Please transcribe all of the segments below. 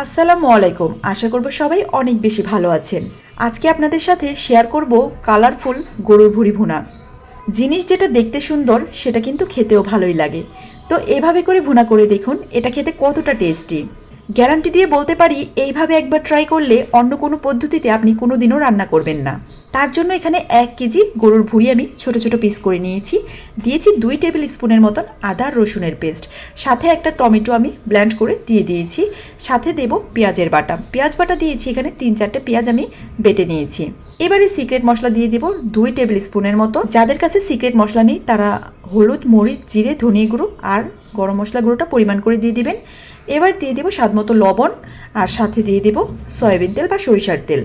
আসসালামু আলাইকুম। আশা করব সবাই অনেক বেশি ভালো আছেন। আজকে আপনাদের সাথে শেয়ার করব কালারফুল গরুর ভুড়ি ভুনা। জিনিস যেটা দেখতে সুন্দর, সেটা কিন্তু খেতেও ভালোই লাগে। তো এভাবে করে ভুনা করে দেখুন, এটা খেতে কতটা টেস্টি গ্যারান্টি দিয়ে বলতে পারি, এইভাবে একবার ট্রাই করলে অন্য কোনো পদ্ধতিতে আপনি কোনো দিনও রান্না করবেন না। তার জন্য এখানে এক কেজি গরুর ভুঁড়ি আমি ছোট ছোট পিস করে নিয়েছি। দিয়েছি দুই টেবিল স্পুনের মতন আদা রসুনের পেস্ট সাথে একটা টমেটো আমি ব্ল্যান্ড করে দিয়ে দিয়েছি। সাথে দেব পেঁয়াজের বাটা। পেঁয়াজ বাটা দিয়েছি এখানে তিন চারটে পেঁয়াজ আমি বেটে নিয়েছি। এবারে সিক্রেট মশলা দিয়ে দেব দুই টেবিল স্পুনের মতো। যাদের কাছে সিক্রেট মশলা নেই, তারা হলুদ, মরিচ, জিরে, ধনিয়া গুঁড়ো আর গরম মশলা গুঁড়োটা পরিমাণ করে দিয়ে দিবেন। এবার দিয়ে দেবো স্বাদ মতো লবণ আর সাথে দিয়ে দেবো সয়াবিন তেল বা সরিষার তেল।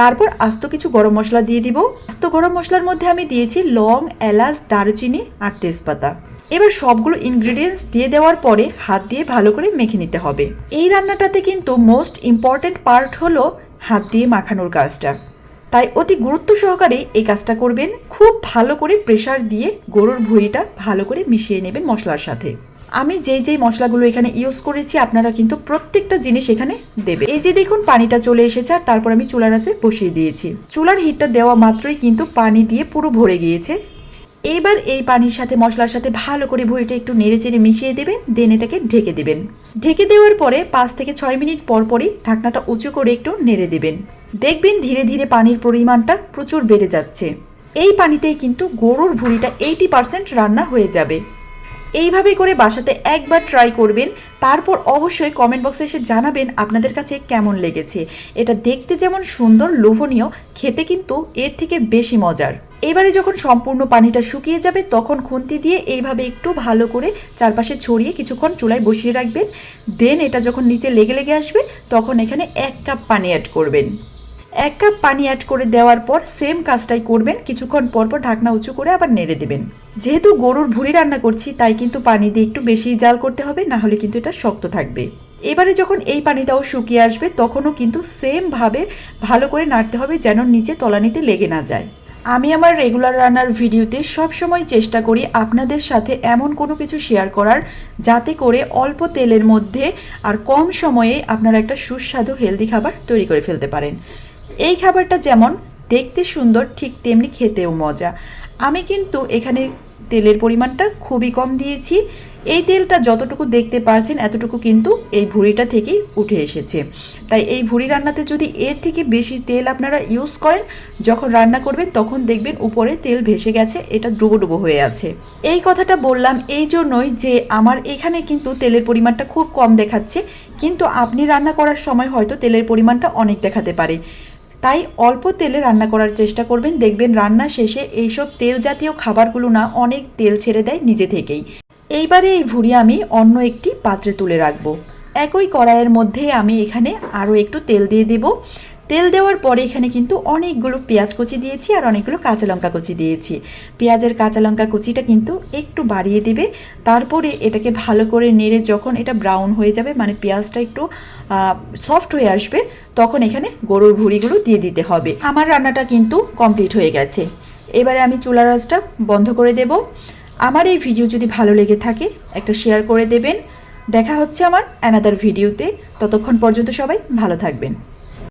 তারপর আস্ত কিছু গরম মশলা দিয়ে দিব। আস্ত গরম মশলার মধ্যে আমি দিয়েছি লং, এলাচ, দারুচিনি আর তেজপাতা। এবার সবগুলো ইনগ্রিডিয়েন্টস দিয়ে দেওয়ার পরে হাত দিয়ে ভালো করে মেখে নিতে হবে। এই রান্নাটাতে কিন্তু মোস্ট ইম্পর্ট্যান্ট পার্ট হলো হাত দিয়ে মাখানোর কাজটা। তাই অতি গুরুত্ব সহকারে এই কাজটা করবেন। খুব ভালো করে প্রেসার দিয়ে গরুর ভুঁড়িটা ভালো করে মিশিয়ে নেবেন মশলার সাথে। আমি যেই যেই মশলাগুলো এখানে ইউজ করেছি, আপনারা কিন্তু প্রত্যেকটা জিনিস এখানে দেবে এই যে দেখুন, পানিটা চলে এসেছে, আর তারপর আমি চুলার আঁচে বসিয়ে দিয়েছি। চুলার হিটটা দেওয়া মাত্রই কিন্তু পানি দিয়ে পুরো ভরে গিয়েছে। এইবার এই পানির সাথে, মশলার সাথে ভালো করে ভুঁড়িটা একটু নেড়ে চেড়ে মিশিয়ে দেবেন দেন এটাকে ঢেকে দেবেন। ঢেকে দেওয়ার পরে পাঁচ থেকে ছয় মিনিট পর পরই ঢাকনাটা উঁচু করে একটু নেড়ে দেবেন। দেখবেন ধীরে ধীরে পানির পরিমাণটা প্রচুর বেড়ে যাচ্ছে। এই পানিতেই কিন্তু গরুর ভুঁড়িটা এইটি পার্সেন্ট রান্না হয়ে যাবে। এইভাবে করে বাসাতে একবার ট্রাই করবেন। তারপর অবশ্যই কমেন্ট বক্সে এসে জানাবেন আপনাদের কাছে কেমন লেগেছে। এটা দেখতে যেমন সুন্দর, লোভনীয়, খেতে কিন্তু এর থেকে বেশি মজার। এবারে যখন সম্পূর্ণ পানিটা শুকিয়ে যাবে, তখন খুন্তি দিয়ে এইভাবে একটু ভালো করে চারপাশে ছড়িয়ে কিছুক্ষণ চুলায় বসিয়ে রাখবেন। দেন এটা যখন নিচে লেগে লেগে আসবে, তখন এখানে এক কাপ পানি অ্যাড করবেন। এক কাপ পানি অ্যাড করে দেওয়ার পর সেম কাজটাই করবেন। কিছুক্ষণ পর পর ঢাকনা উঁচু করে আবার নেড়ে দেবেন। যেহেতু গরুর ভুঁড়ি রান্না করছি, তাই কিন্তু পানি দিয়ে একটু বেশি জাল করতে হবে, না হলে কিন্তু এটা শক্ত থাকবে। এবারে যখন এই পানিটাও শুকিয়ে আসবে, তখনও কিন্তু সেমভাবে ভালো করে নাড়তে হবে যেন নিচে তলানিতে লেগে না যায়। আমি আমার রেগুলার রান্নার ভিডিওতে সব সময় চেষ্টা করি আপনাদের সাথে এমন কোনো কিছু শেয়ার করার, যাতে করে অল্প তেলের মধ্যে আর কম সময়ে আপনারা একটা সুস্বাদু হেলদি খাবার তৈরি করে ফেলতে পারেন। এই খাবারটা যেমন দেখতে সুন্দর, ঠিক তেমনি খেতেও মজা। আমি কিন্তু এখানে তেলের পরিমাণটা খুবই কম দিয়েছি। এই তেলটা যতটুকু দেখতে পারছেন, এতটুকু কিন্তু এই ভুঁড়িটা থেকেই উঠে এসেছে। তাই এই ভুঁড়ি রান্নাতে যদি এর থেকে বেশি তেল আপনারা ইউজ করেন, যখন রান্না করবেন, তখন দেখবেন উপরে তেল ভেসে গেছে, এটা ডুবো ডুবো হয়ে আছে। এই কথাটা বললাম এই জন্যই যে আমার এখানে কিন্তু তেলের পরিমাণটা খুব কম দেখাচ্ছে, কিন্তু আপনি রান্না করার সময় হয়তো তেলের পরিমাণটা অনেক দেখাতে পারে। তাই অল্প তেলে রান্না করার চেষ্টা করবেন। দেখবেন রান্না শেষে এইসব তেল জাতীয় খাবারগুলো না অনেক তেল ছেড়ে দেয় নিজে থেকেই। এইবারে এই ভুড়ি আমি অন্য একটি পাত্রে তুলে রাখব। একই কড়াইয়ের মধ্যে আমি এখানে আরও একটু তেল দিয়ে দেব। তেল দেওয়ার পরে এখানে কিন্তু অনেকগুলো পেঁয়াজ কুচি দিয়েছি আর অনেকগুলো কাঁচা লঙ্কা কুচি দিয়েছি। পেঁয়াজের কাঁচা লঙ্কা কুচিটা কিন্তু একটু বাড়িয়ে দিবে, তারপরে এটাকে ভালো করে নেড়ে যখন এটা ব্রাউন হয়ে যাবে মানে পেঁয়াজটা একটু সফট হয়ে আসবে, তখন এখানে গরুর ভুঁড়িগুলো দিয়ে দিতে হবে। আমার রান্নাটা কিন্তু কমপ্লিট হয়ে গেছে। এবারে আমি চুলা আঁচটা বন্ধ করে দেব। আমার এই ভিডিও যদি ভালো লেগে থাকে, একটা শেয়ার করে দেবেন। দেখা হচ্ছে আমার অ্যানাদার ভিডিওতে ততক্ষণ পর্যন্ত সবাই ভালো থাকবেন।